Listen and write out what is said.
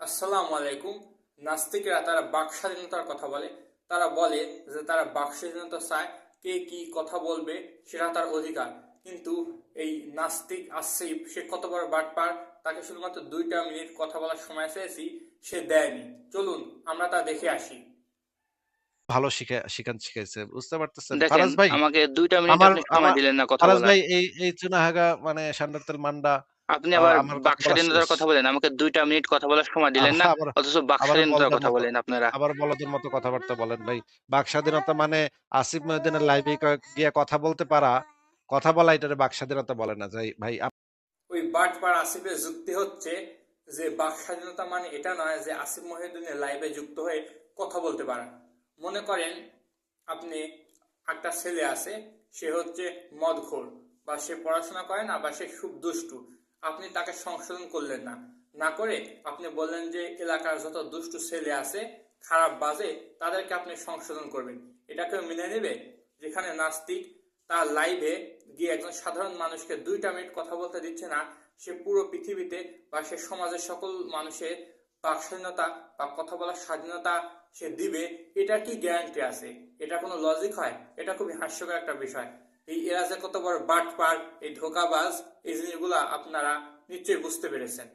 আসসালামু আলাইকুম। নাস্তিকেরা তারা বাক স্বাধীনতার কথা বলে। তারা বলে যে তারা বাক স্বাধীনতা চায় কে কি কথা বলবে সেটা তার অধিকার। কিন্তু এই নাস্তিক আসিফ সে কত বড় বাটপার? তাকে শুধুমাত্র দুইটা মিনিট কথা বলার সময় চেয়েছি সে দেয়নি। চলুন আমরা তা দেখে আসি। ভালো শিখে শিখান শিখাইছে বুঝতে পারতেছেন। ফারাজ ভাই আমাকে দুইটা মিনিট আপনি সময় দিলেন না কথা ফারাজ ভাই এই এই চুনাহাগা মানে সান্ডারতেল মান্ডা আপনি আবার বাক স্বাধীনতার কথা বলেন আমাকে দুইটা মিনিট কথা বলার সময় দিলেন না অথচ বাক স্বাধীনতার কথা বলেন আপনারা। আবার বলদের মতো কথাবার্তা বলেন ভাই। বাক স্বাধীনতা মানে আসিফ মহিউদ্দিনের লাইভে গিয়ে কথা বলতে পারা কথা বলা এটারে বাক স্বাধীনতা বলে না যাই। ভাই ওই বাটপার আসিফের যুক্তি হচ্ছে যে বাক স্বাধীনতা মানে এটা নয় যে আসিফ মহিউদ্দিনের লাইভে যুক্ত হয়ে কথা বলতে পারা। মনে করেন আপনি একটা ছেলে আছে সে হচ্ছে মদখোর বা সে পড়াশোনা করে না বা সে খুব দুষ্টু। আপনি তাকে সংশোধন করলেন না। না করে আপনি বললেন যে এলাকার যত দুষ্টু ছেলে আছে, খারাপ বাজে, তাদেরকে আপনি সংশোধন করবেন। এটা কেউ মেনে নেবে? যেখানে নাস্তিক, তার লাইভে গিয়ে একজন সাধারণ মানুষকে দুইটা মিনিট কথা বলতে দিচ্ছে না, সে পুরো পৃথিবীতে বা সে সমাজের সকল মানুষের বাক স্বাধীনতা বা কথা বলার স্বাধীনতা সে দিবে, এটা কি গ্যারান্টি আছে? এটা কোনো লজিক হয়? এটা খুবই হাস্যকর একটা বিষয়। এই এরা যে কত বড় বাট পার্ক এই ঢোকাবাজ এই জিনিসগুলা আপনারা নিশ্চয়ই বুঝতে পেরেছেন।